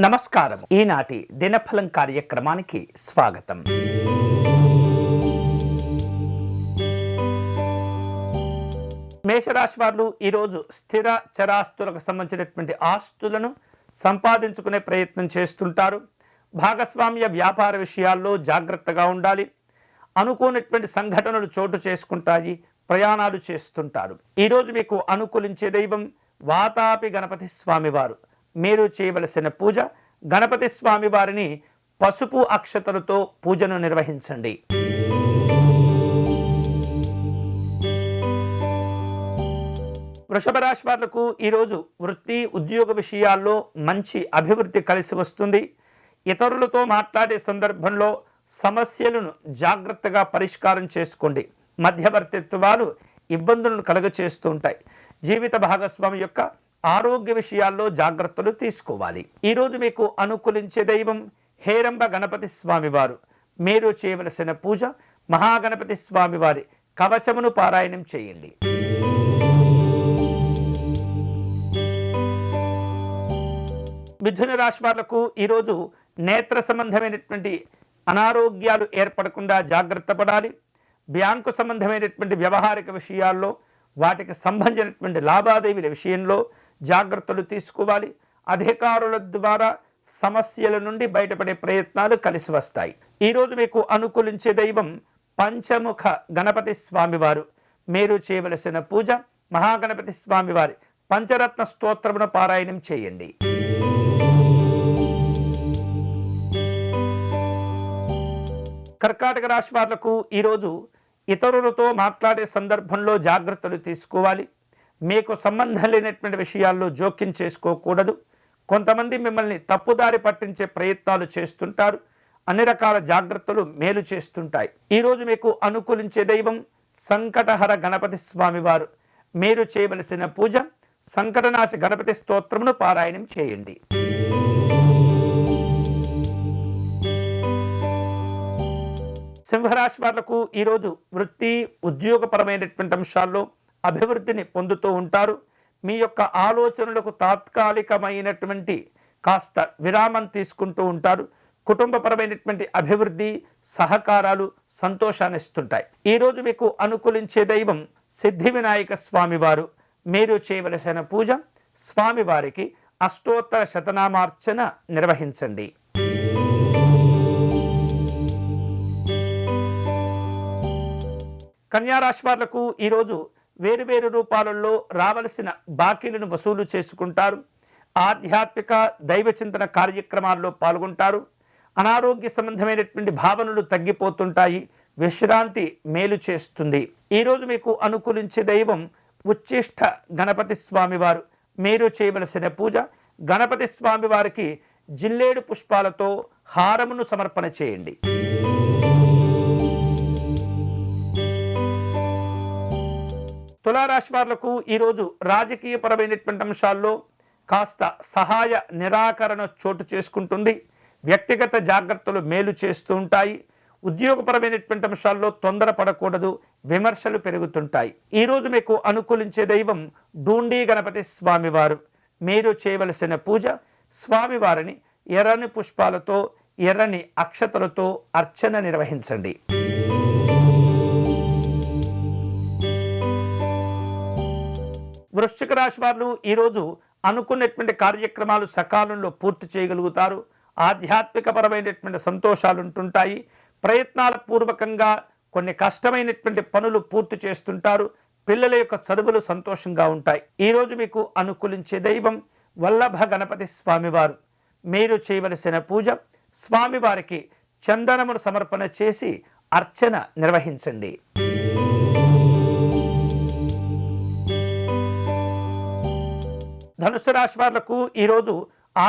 నమస్కారం ఈనాటి దినఫలం కార్యక్రమానికి స్వాగతం. మేషరాశి వారు ఈరోజు స్థిర చరాస్తులకు సంబంధించినటువంటి ఆస్తులను సంపాదించుకునే ప్రయత్నం చేస్తుంటారు. భాగస్వామ్య వ్యాపార విషయాల్లో జాగ్రత్తగా ఉండాలి. అనుకోనటువంటి సంఘటనలు చోటు చేసుకుంటాయి ప్రయాణాలు చేస్తుంటారు. ఈరోజు మీకు అనుకూలించే దైవం వాతాపి గణపతి స్వామివారు. మీరు చేయవలసిన పూజ గణపతి స్వామి వారిని పసుపు అక్షతలతో పూజను నిర్వహించండి. వృషభ రాశి వాళ్ళకు ఈరోజు వృత్తి ఉద్యోగ విషయాల్లో మంచి అభివృద్ధి కలిసి వస్తుంది. ఇతరులతో మాట్లాడే సందర్భంలో సమస్యలను జాగ్రత్తగా పరిష్కారం చేసుకోండి. మధ్యవర్తిత్వాలు ఇబ్బందులను కలుగచేస్తూ ఉంటాయి. జీవిత భాగస్వామి యొక్క ఆరోగ్య విషయాల్లో జాగ్రత్తలు తీసుకోవాలి. ఈరోజు మీకు అనుకూలించే దైవం హేరంబ గణపతి స్వామివారు మీరు చేయవలసిన పూజ మహాగణపతి స్వామివారి కవచమును పారాయణం చేయండి. మిథున రాశి వాళ్ళకు ఈరోజు నేత్ర సంబంధమైనటువంటి అనారోగ్యాలు ఏర్పడకుండా జాగ్రత్త పడాలి. బ్యాంకు సంబంధమైనటువంటి వ్యవహారిక విషయాల్లో వాటికి సంబంధించినటువంటి లావాదేవీల విషయంలో జాగ్రత్తలు తీసుకోవాలి. అధికారుల ద్వారా సమస్యల నుండి బయటపడే ప్రయత్నాలు కలిసి వస్తాయి. ఈరోజు మీకు అనుకూలించే దైవం పంచముఖ గణపతి స్వామివారు. మీరు చేయవలసిన పూజ మహాగణపతి స్వామివారి పంచరత్న స్తోత్రమును పారాయణం చేయండి. కర్కాటక రాశి వాళ్ళకు ఈరోజు ఇతరులతో మాట్లాడే సందర్భంలో జాగ్రత్తలు తీసుకోవాలి. మీకు సంబంధం లేనటువంటి విషయాల్లో జోక్యం చేసుకోకూడదు. కొంతమంది మిమ్మల్ని తప్పుదారి పట్టించే ప్రయత్నాలు చేస్తుంటారు. అన్ని రకాల జాగ్రత్తలు మేలు చేస్తుంటాయి. ఈరోజు మీకు అనుకూలించే దైవం సంకటహర గణపతి స్వామివారు. మీరు చేయవలసిన పూజ సంకటనాశ గణపతి స్తోత్రమును పారాయణం చేయండి. సింహరాశి వాళ్ళకు ఈరోజు వృత్తి ఉద్యోగపరమైనటువంటి అంశాల్లో అభివృద్ధిని పొందుతూ ఉంటారు. మీ యొక్క ఆలోచనలకు తాత్కాలికమైనటువంటి కాస్త విరామం తీసుకుంటూ ఉంటారు. కుటుంబపరమైనటువంటి అభివృద్ధి సహకారాలు సంతోషాన్ని ఇస్తుంటాయి. ఈరోజు మీకు అనుకూలించే దైవం సిద్ధి వినాయక స్వామివారు. మీరు చేయవలసిన పూజ స్వామివారికి అష్టోత్తర శతనామార్చన నిర్వహించండి. కన్యారాశి వారులకు ఈరోజు వేరువేరు రూపాలలో రావలసిన బాకీలను వసూలు చేసుకుంటారు. ఆధ్యాత్మిక దైవ చింతన కార్యక్రమాల్లో పాల్గొంటారు. అనారోగ్య సంబంధమైనటువంటి భావనలు తగ్గిపోతుంటాయి. విశ్రాంతి మేలు చేస్తుంది. ఈరోజు మీకు అనుకూలించే దైవం ఉచ్చిష్ట గణపతి స్వామివారు. మీరు చేయవలసిన పూజ గణపతి స్వామివారికి జిల్లేడు పుష్పాలతో హారమును సమర్పణ చేయండి. తులారాశి వారులకు ఈరోజు రాజకీయపరమైనటువంటి అంశాల్లో కాస్త సహాయ నిరాకరణ చోటు చేసుకుంటుంది. వ్యక్తిగత జాగ్రత్తలు మేలు చేస్తూ ఉంటాయి. ఉద్యోగపరమైనటువంటి అంశాల్లో తొందరపడకూడదు. విమర్శలు పెరుగుతుంటాయి. ఈరోజు మీకు అనుకూలించే దైవం డూండి గణపతి స్వామివారు. మీరు చేయవలసిన పూజ స్వామివారిని ఎర్రని పుష్పాలతో ఎర్రని అక్షతలతో అర్చన నిర్వహించండి. వృశ్చిక రాశి వారు ఈరోజు అనుకున్నటువంటి కార్యక్రమాలు సకాలంలో పూర్తి చేయగలుగుతారు. ఆధ్యాత్మికపరమైనటువంటి సంతోషాలు ఉంటుంటాయి. ప్రయత్నాల పూర్వకంగా కొన్ని కష్టమైనటువంటి పనులు పూర్తి చేస్తుంటారు. పిల్లల యొక్క చదువులు సంతోషంగా ఉంటాయి. ఈరోజు మీకు అనుకూలించే దైవం వల్లభ గణపతి స్వామివారు. మీరు చేయవలసిన పూజ స్వామివారికి చందనమును సమర్పణ చేసి అర్చన నిర్వహించండి. ధనుసు రాశి వాళ్ళకు ఈరోజు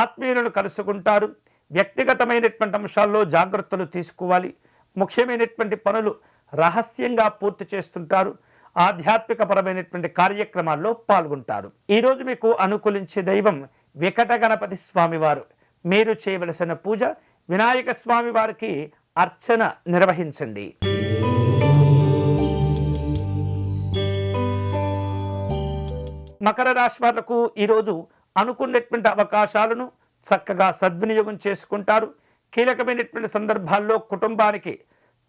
ఆత్మీయులను కలుసుకుంటారు. వ్యక్తిగతమైనటువంటి అంశాల్లో జాగ్రత్తలు తీసుకోవాలి. ముఖ్యమైనటువంటి పనులు రహస్యంగా పూర్తి చేస్తుంటారు. ఆధ్యాత్మిక పరమైనటువంటి కార్యక్రమాల్లో పాల్గొంటారు. ఈరోజు మీకు అనుకూలించే దైవం వికట గణపతి స్వామివారు. మీరు చేయవలసిన పూజ వినాయక స్వామి వారికి అర్చన నిర్వహించండి. మకర రాశి వాళ్ళకు ఈరోజు అనుకున్నటువంటి అవకాశాలను చక్కగా సద్వినియోగం చేసుకుంటారు. కీలకమైనటువంటి సందర్భాల్లో కుటుంబానికి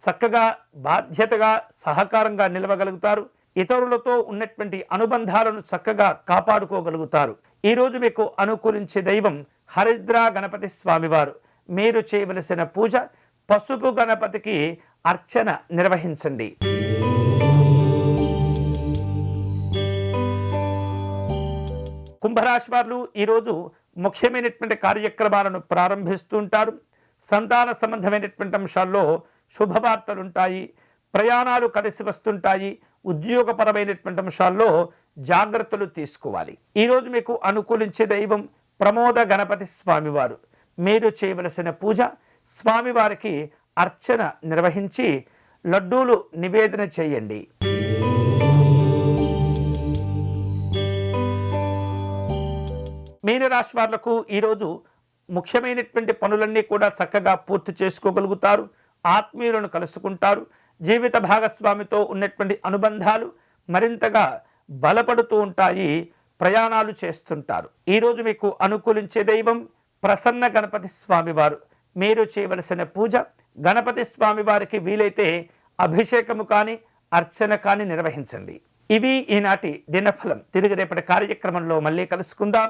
చక్కగా బాధ్యతగా సహకారంగా నిలవగలుగుతారు. ఇతరులతో ఉన్నటువంటి అనుబంధాలను చక్కగా కాపాడుకోగలుగుతారు. ఈరోజు మీకు అనుకూలించే దైవం హరిద్ర గణపతి స్వామివారు. మీరు చేయవలసిన పూజ పసుపు గణపతికి అర్చన నిర్వహించండి. కుంభరాశి వారు ఈరోజు ముఖ్యమైనటువంటి కార్యక్రమాలను ప్రారంభిస్తూ ఉంటారు. సంతాన సంబంధమైనటువంటి అంశాల్లో శుభవార్తలుంటాయి ప్రయాణాలు కలిసి వస్తుంటాయి. ఉద్యోగపరమైనటువంటి అంశాల్లో జాగ్రత్తలు తీసుకోవాలి. ఈరోజు మీకు అనుకూలించే దైవం ప్రమోద గణపతి స్వామివారు. మీరు చేయవలసిన పూజ స్వామివారికి అర్చన నిర్వహించి లడ్డూలు నివేదన చేయండి. మీనరాశి వాళ్ళకు ఈరోజు ముఖ్యమైనటువంటి పనులన్నీ కూడా చక్కగా పూర్తి చేసుకోగలుగుతారు ఆత్మీయులను కలుసుకుంటారు జీవిత భాగస్వామితో ఉన్నటువంటి అనుబంధాలు మరింతగా బలపడుతూ ఉంటాయి ప్రయాణాలు చేస్తుంటారు. ఈరోజు మీకు అనుకూలించే దైవం ప్రసన్న గణపతి స్వామివారు. మీరు చేయవలసిన పూజ గణపతి స్వామివారికి వీలైతే అభిషేకము కానీ అర్చన కానీ నిర్వహించండి. ఇవి ఈనాటి దినఫలం. తిరిగి రేపటి కార్యక్రమంలో మళ్ళీ కలుసుకుందాం.